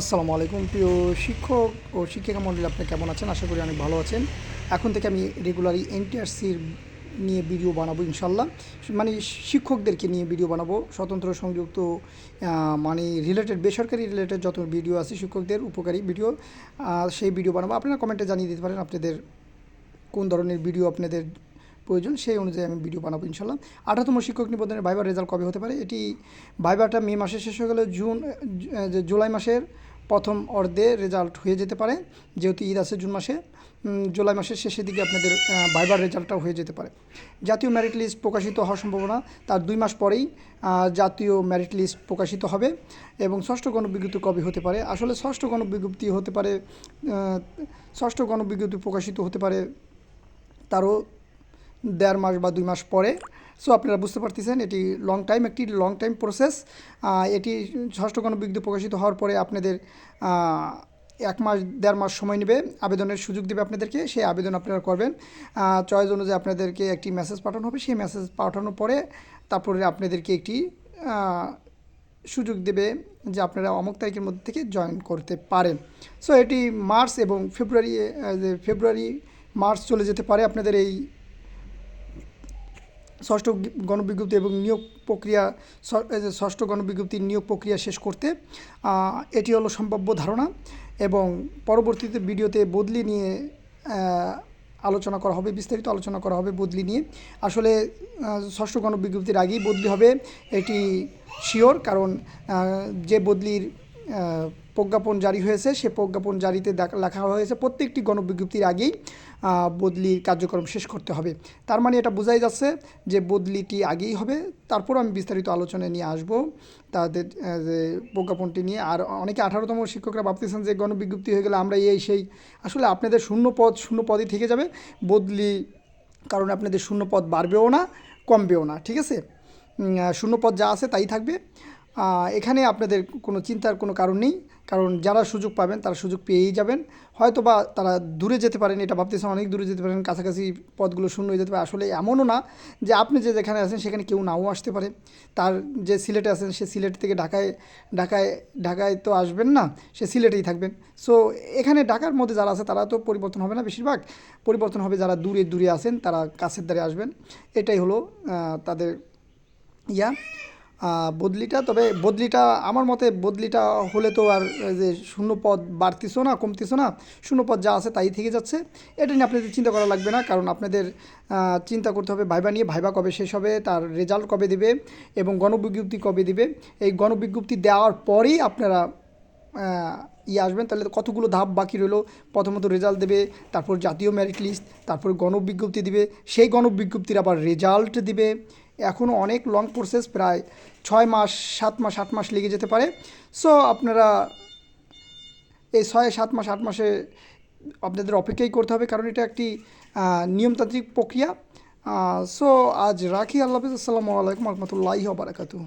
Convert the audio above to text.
আসসালামু আলাইকুম, প্রিয় শিক্ষক ও শিক্ষিকা মণ্ডলী আপনি কেমন আছেন? আশা করি অনেক ভালো আছেন। এখন থেকে আমি রেগুলারই এনটিআরসির নিয়ে ভিডিও বানাবো ইনশাল্লাহ মানে শিক্ষকদেরকে নিয়ে ভিডিও বানাবো। স্বতন্ত্র, সংযুক্ত মানে রিলেটেড বেসরকারি রিলেটেড যত ভিডিও আছে শিক্ষকদের উপকারী ভিডিও সেই ভিডিও বানাবো। আপনারা কমেন্টে জানিয়ে দিতে পারেন আপনাদের কোন ধরনের ভিডিও আপনাদের প্রয়োজন, সেই অনুযায়ী আমি ভিডিও বানাবো ইনশাল্লাহ আঠারোতম শিক্ষক নিবন্ধনের ভাইবার রেজাল্ট কবে হতে পারে? এটি ভাইবারটা মে মাসে শেষ হয়ে গেলে জুন যে জুলাই মাসের প্রথম অর্ধে রেজাল্ট হয়ে যেতে পারে। যেহেতু ঈদ আছে জুন মাসে জুলাই মাসের শেষের দিকে আপনাদের ভাইবার রেজাল্টটাও হয়ে যেতে পারে। জাতীয় ম্যারিট লিস্ট প্রকাশিত হওয়ার সম্ভাবনা, তার দুই মাস পরেই জাতীয় ম্যারিট লিস্ট প্রকাশিত হবে এবং ষষ্ঠ গণবিজ্ঞপ্তি কবে হতে পারে? আসলে ষষ্ঠ গণবিজ্ঞপ্তি হতে পারে ষষ্ঠ গণবিজ্ঞপ্তি প্রকাশিত হতে পারে তারও দেড় মাস বা দুই মাস পরে। সো আপনারা বুঝতে পারতেছেন, এটি লং টাইম একটি লং টাইম প্রসেস এটি ষষ্ঠ গণবিজ্ঞপ্তি প্রকাশিত হওয়ার পরে আপনাদের এক মাস, দেড় মাস সময় নেবে। আবেদনের সুযোগ দেবে আপনাদেরকে, সেই আবেদন আপনারা করবেন। চয়েস অনুযায়ী আপনাদেরকে একটি মেসেজ পাঠানো হবে। সেই মেসেজ পাঠানোর পরে তারপরে আপনাদেরকে একটি সুযোগ দেবে যে আপনারা অমুক তারিখের মধ্যে থেকে জয়েন করতে পারেন। সো এটি মার্চ এবং ফেব্রুয়ারি ফেব্রুয়ারি, মার্চ চলে যেতে পারে। আপনাদের এই ষষ্ঠ গণবিজ্ঞপ্তি এবং নিয়োগ প্রক্রিয়া ষষ্ঠ গণবিজ্ঞপ্তির নিয়োগ প্রক্রিয়া শেষ করতে এটি হলো সম্ভাব্য ধারণা এবং পরবর্তীতে ভিডিওতে বদলি নিয়ে আলোচনা করা হবে, বিস্তারিত আলোচনা করা হবে বদলি নিয়ে। আসলে ষষ্ঠ গণবিজ্ঞপ্তির আগেই বদলি হবে, এটি শিওর, কারণ যে বদলির প্রজ্ঞাপন জারি হয়েছে। সে প্রজ্ঞাপন জারিতে লেখা হয়েছে, প্রত্যেকটি গণবিজ্ঞপ্তির আগেই বদলির কার্যক্রম শেষ করতে হবে। তার মানে এটা বোঝাই যাচ্ছে যে বদলিটি আগেই হবে। তারপর আমি বিস্তারিত আলোচনায় নিয়ে আসব। তাদের যে প্রজ্ঞাপনটি নিয়ে। আর অনেকে আঠারোতম শিক্ষকরা ভাবতেছেন যে গণবিজ্ঞপ্তি হয়ে গেলে আমরা এই, সেই। আসলে আপনাদের শূন্য পদ, শূন্য পদই থেকে যাবে। বদলি কারণ আপনাদের শূন্য পদ বাড়বেও না, কমবেও না, ঠিক আছে? শূন্য পদ যা আছে তাই থাকবে। এখানে আপনাদের কোনো চিন্তার কোনো কারণ নেই। কারণ যারা সুযোগ পাবেন, তারা সুযোগ পেয়েই যাবেন। হয়তো বা তারা দূরে যেতে পারেন, এটা ভাবতেছেন অনেক দূরে যেতে পারেন, কাছাকাছি পদগুলো শূন্য হয়ে যেতে পারে। আসলে এমনও না যে আপনি যে যেখানে আছেন, সেখানে কেউ নাও আসতে পারে। তার যে সিলেটে আছেন, সে সিলেট থেকে ঢাকায় ঢাকায় ঢাকায় তো আসবেন না, সে সিলেটেই থাকবেন। সো এখানে ঢাকার মধ্যে যারা আছে, তারা তো পরিবর্তন হবে না বেশিরভাগ। পরিবর্তন হবে যারা দূরে দূরে আছেন, তারা কাছের দ্বারে আসবেন। এটাই হলো তাদের ইয়া। বদলিটা তবে বদলিটা আমার মতে বদলিটা হলে তো আর যে শূন্য পদ বাড়তিছো না কমতিছো না শূন্য পদ যা আছে তাই থেকে যাচ্ছে। এটা নিয়ে আপনাদের চিন্তা করা লাগবে না কারণ আপনাদের চিন্তা করতে হবে ভাইবা নিয়ে ভাইবা কবে শেষ হবে তার রেজাল্ট কবে দিবে এবং গণবিজ্ঞপ্তি কবে দিবে। এই গণবিজ্ঞপ্তি দেওয়ার পরেই আপনারা আহ, ইয়ে আসবেন তাহলে কতগুলো ধাপ বাকি রইল? প্রথমত রেজাল্ট দেবে তারপর জাতীয় মেরিট লিস্ট তারপর গণবিজ্ঞপ্তি দিবে। সেই গণবিজ্ঞপ্তির আবার রেজাল্ট দিবে। এখনও অনেক লং প্রসেস প্রায় ছয় মাস, সাত মাস, আট মাস লেগে যেতে পারে। সো আপনারা এই ছয়, সাত মাস, আট মাসে আপনাদের অপেক্ষাই করতে হবে, কারণ এটা একটি নিয়মতান্ত্রিক প্রক্রিয়া। সো আজ রাখি, আল্লাহ হাফিজ। আসসালামু আলাইকুম রহমতুল্লাহি বারাকাতু